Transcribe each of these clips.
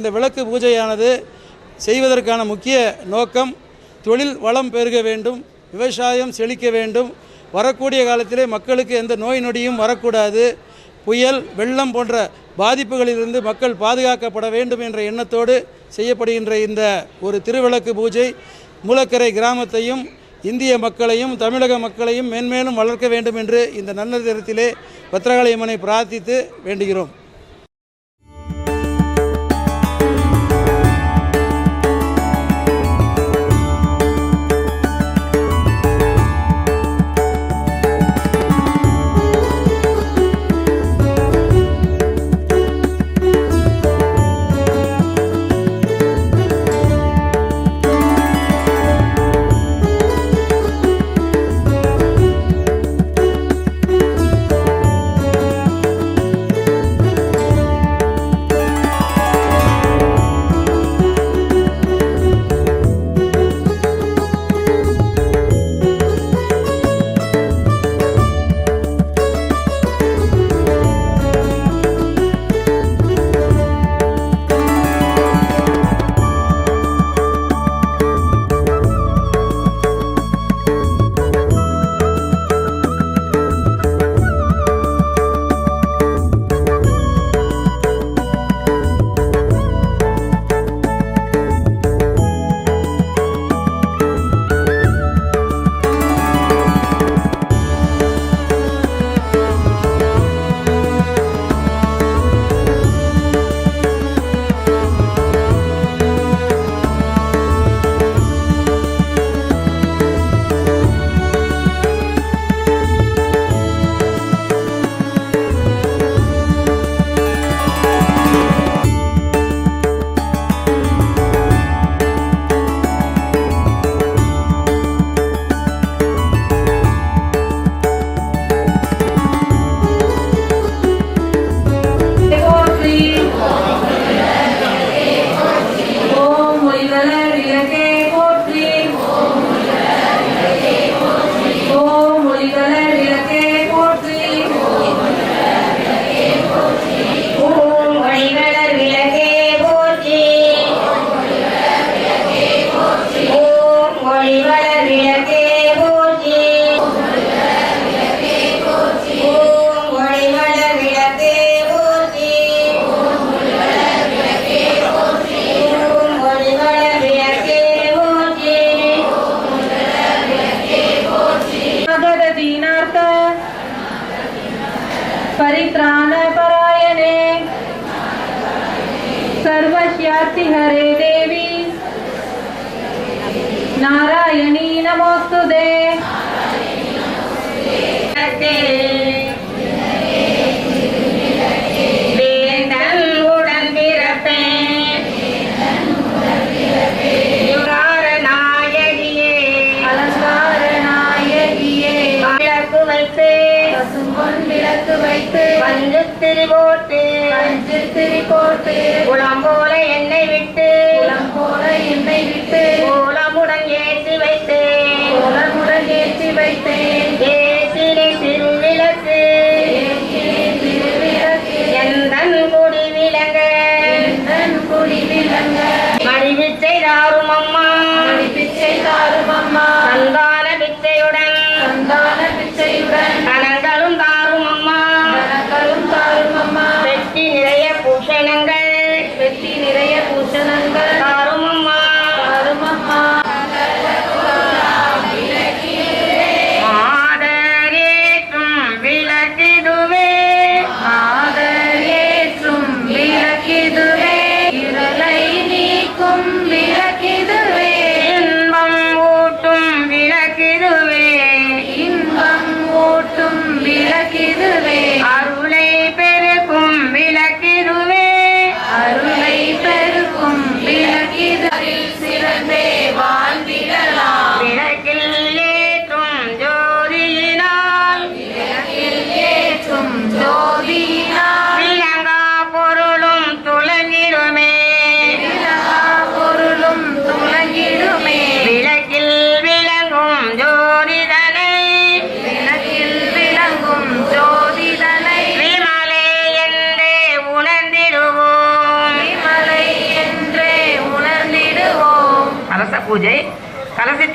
இந்த விளக்கு பூஜையானது செய்வதற்கான முக்கிய நோக்கம் தொழில் வளம் பெருக வேண்டும் விவசாயம் செழிக்க வேண்டும். வரக்கூடிய காலத்திலே மக்களுக்கு எந்த நோய் நொடியும் வரக்கூடாது. புயல் வெள்ளம் போன்ற பாதிப்புகளிலிருந்து மக்கள் பாதுகாக்கப்பட வேண்டும் என்ற எண்ணத்தோடு செய்யப்படுகின்ற இந்த ஒரு திருவிளக்கு பூஜை மூலக்கரை கிராமத்தையும் இந்திய மக்களையும் தமிழக மக்களையும் மேன்மேலும் வளர்க்க வேண்டும் என்று இந்த நல்ல நேரத்திலே பத்திரகாளியம்மனை பிரார்த்தித்து வேண்டுகிறோம். सर्वस्यार्ति हरे देवी नारायणी नमोस्तुते வேந்தன் உடன் பிறப்பேன் யுகார நாயகியே அலங்கார நாயகியே விளக்கு வைத்து பசும்பொன் விளக்கு திரி போட்டு குளம் போல எண்ணெய் விட்டு குளம் போல எண்ணெய் விட்டு கோலமுடன் ஏற்றி வைத்து கோலமுடன் ஏற்றி வைத்தேன்.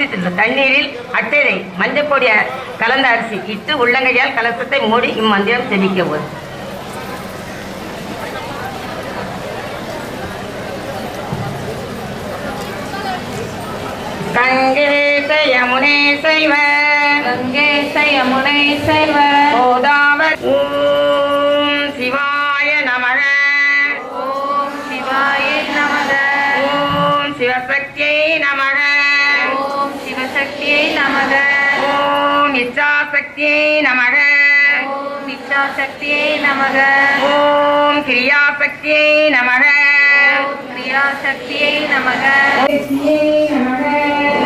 உள்ள தண்ணீரில் அட்டரை மஞ்சப்பொடி கலந்த அரிசி இட்டு உள்ளங்கையால் கலசத்தை மூடி இம்மந்திரம் செபிக்கவும். கங்கேச யமுனே சைவ கங்கேச யமுனை சைவ கோதாவரி இச்சாசக்தியை நமக. ஓம் இச்சாசக்தியை நமக. ஓம் கிரியாசக்தியை நமக. கிரியாசக்தியை நமக. நமக.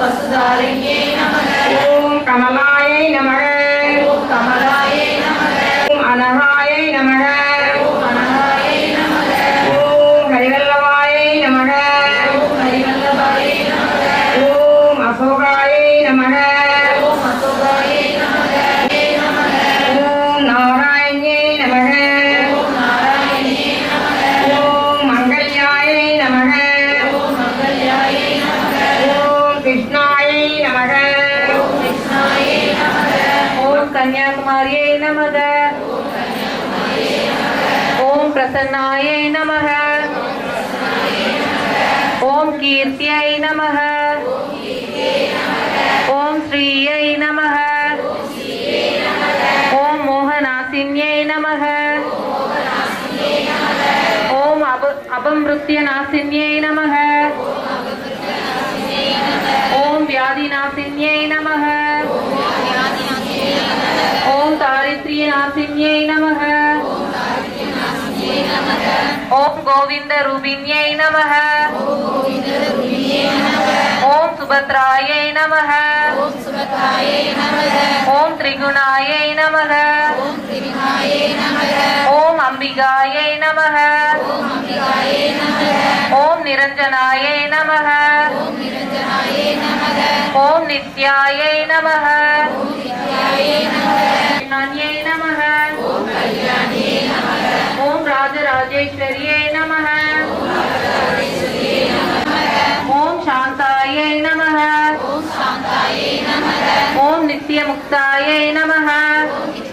வசுதாரிண்யே நமக. ஓம் கமலாயை நமக. ஓம் ஓம் கன்யாகுமாரியை நமக ஓம் பிரசன்னாயை நமக ஓம் கீர்த்தியை நமக ஓம் ஸ்ரீயை நமக ஓம் மோகநாசின்யை நமக ஓம் அப அபமிருத்தியநாசின்யை நமக ஓம் வியாதிநாசின்யை நமக ஓம் தாரித்ரியநாசின்யை நமக ஓம் கோவிந்த ரூபிண்யை நமக ஓம் சுபத்ராயை நமக ஓம் திரிகுணாயை நமக ஓம் அம்பிகாயை நமக ஓம் நிரஞ்சனாயை நமக ஓம் நித்யாயை நமக கல்யாணியை நமக ஓம் ராஜராஜேஸ்வரியை நமக ஓம் சாந்தாயை நமக ஓம்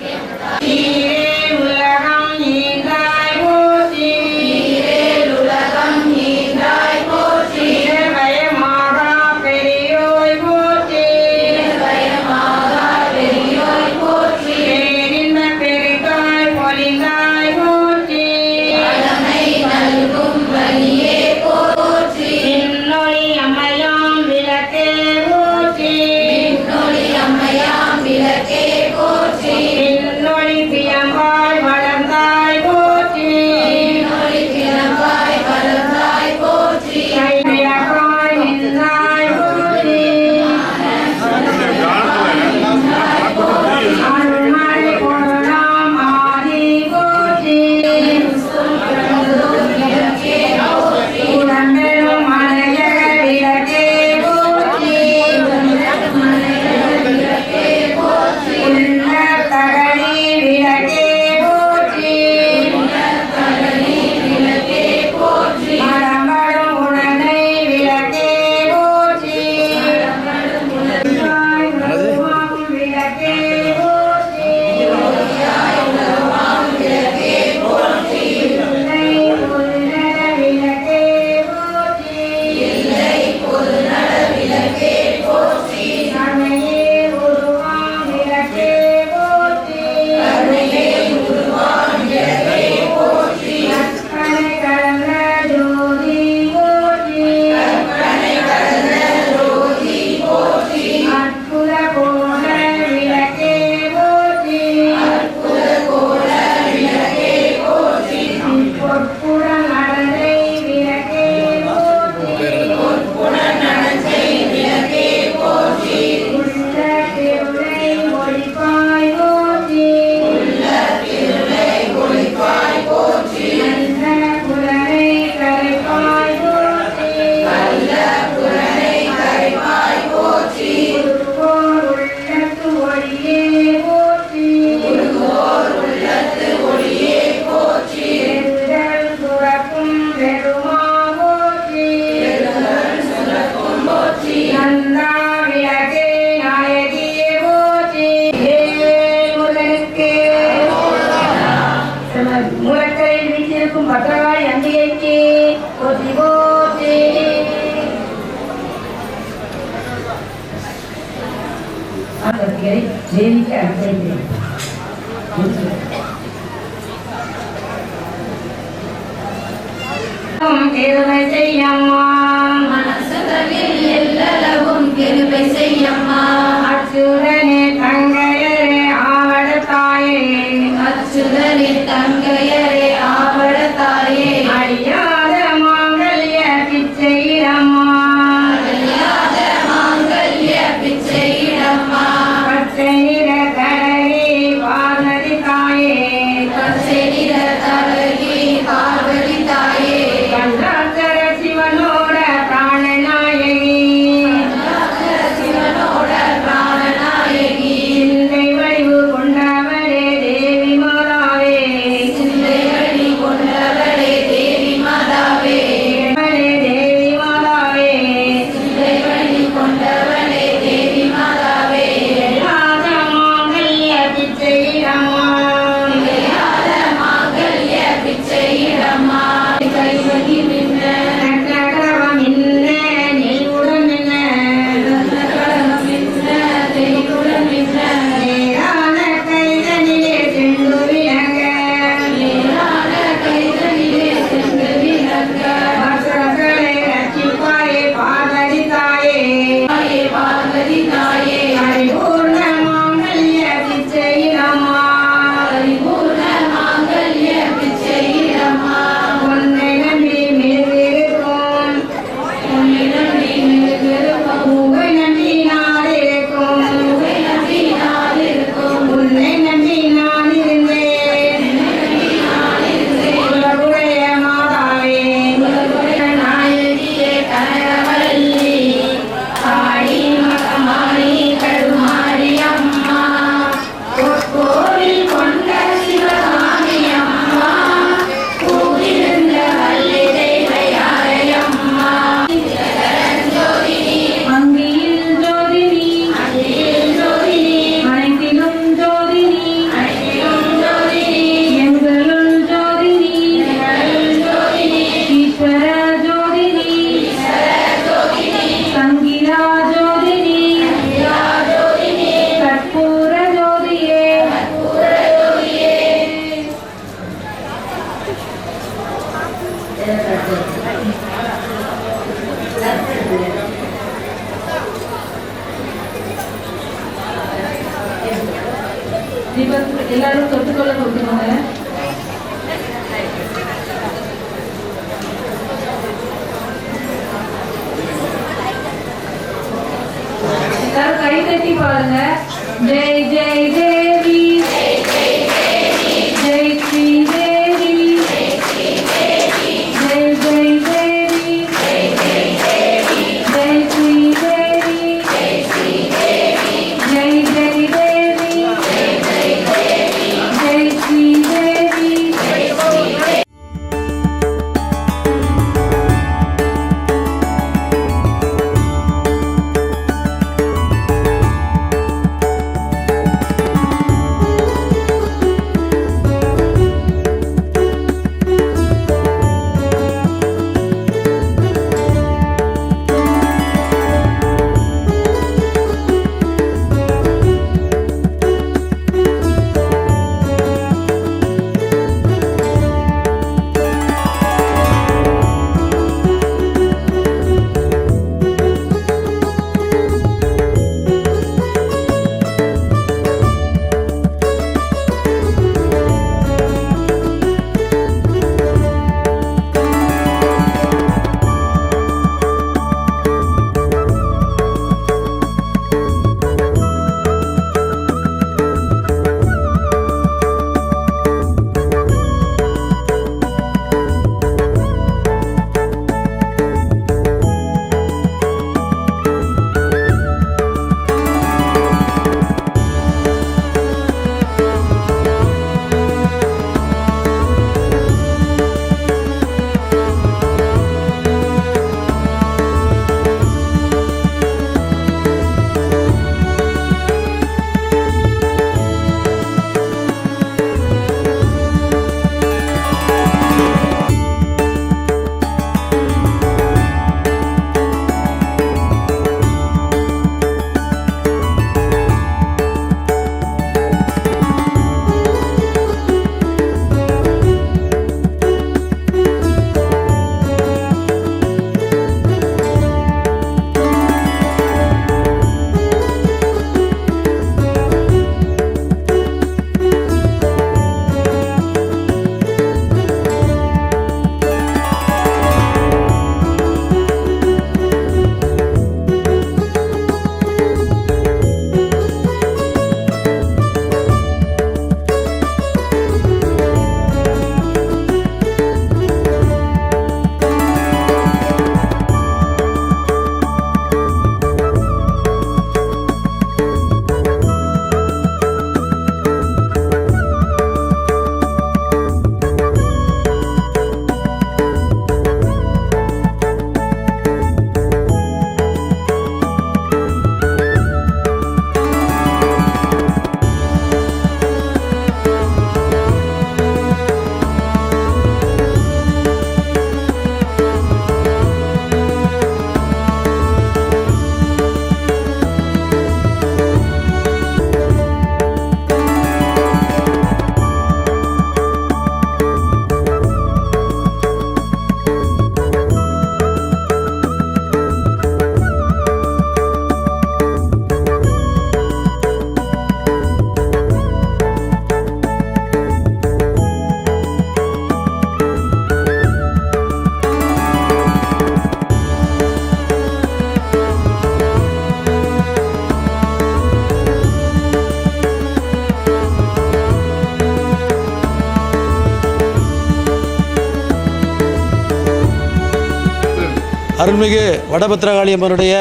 அருள்மிகு வடபத்திரகாளி அம்மனுடைய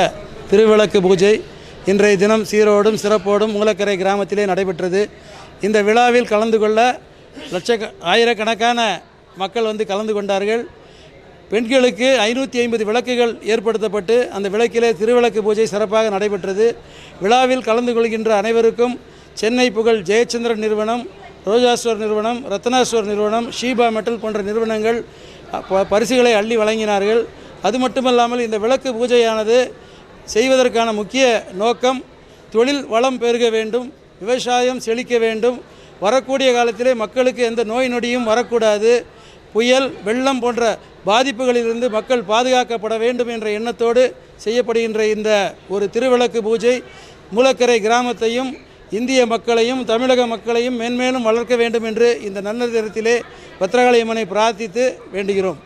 திருவிளக்கு பூஜை இன்றைய தினம் சீரோடும் சிறப்போடும் மூலக்கரை கிராமத்திலே நடைபெற்றது. இந்த விழாவில் கலந்து கொள்ள லட்ச ஆயிரக்கணக்கான மக்கள் வந்து கலந்து கொண்டார்கள். பெண்களுக்கு ஐநூற்றி ஐம்பது விளக்குகள் ஏற்படுத்தப்பட்டு அந்த விளக்கிலே திருவிளக்கு பூஜை சிறப்பாக நடைபெற்றது. விழாவில் கலந்து கொள்கின்ற அனைவருக்கும் சென்னை புகழ் ஜெயச்சந்திரன் நிறுவனம் ரோஜாஸ்வர் நிறுவனம் ரத்னாஸ்வர் நிறுவனம் ஷீபா மெட்டல் போன்ற நிறுவனங்கள் பரிசுகளை அள்ளி வழங்கினார்கள். அது மட்டுமல்லாமல் இந்த விளக்கு பூஜையானது செய்வதற்கான முக்கிய நோக்கம் தொழில் வளம் பெருக வேண்டும் விவசாயம் செழிக்க வேண்டும். வரக்கூடிய காலத்திலே மக்களுக்கு எந்த நோய் நொடியும் வரக்கூடாது. புயல் வெள்ளம் போன்ற பாதிப்புகளிலிருந்து மக்கள் பாதுகாக்கப்பட வேண்டும் என்ற எண்ணத்தோடு செய்யப்படுகின்ற இந்த ஒரு திருவிளக்கு பூஜை மூலக்கரை கிராமத்தையும் இந்திய மக்களையும் தமிழக மக்களையும் மேன்மேலும் வளர்க்க வேண்டும் என்று இந்த நல்ல நேரத்திலே பத்திரகாளியம்மனை பிரார்த்தித்து வேண்டுகிறோம்.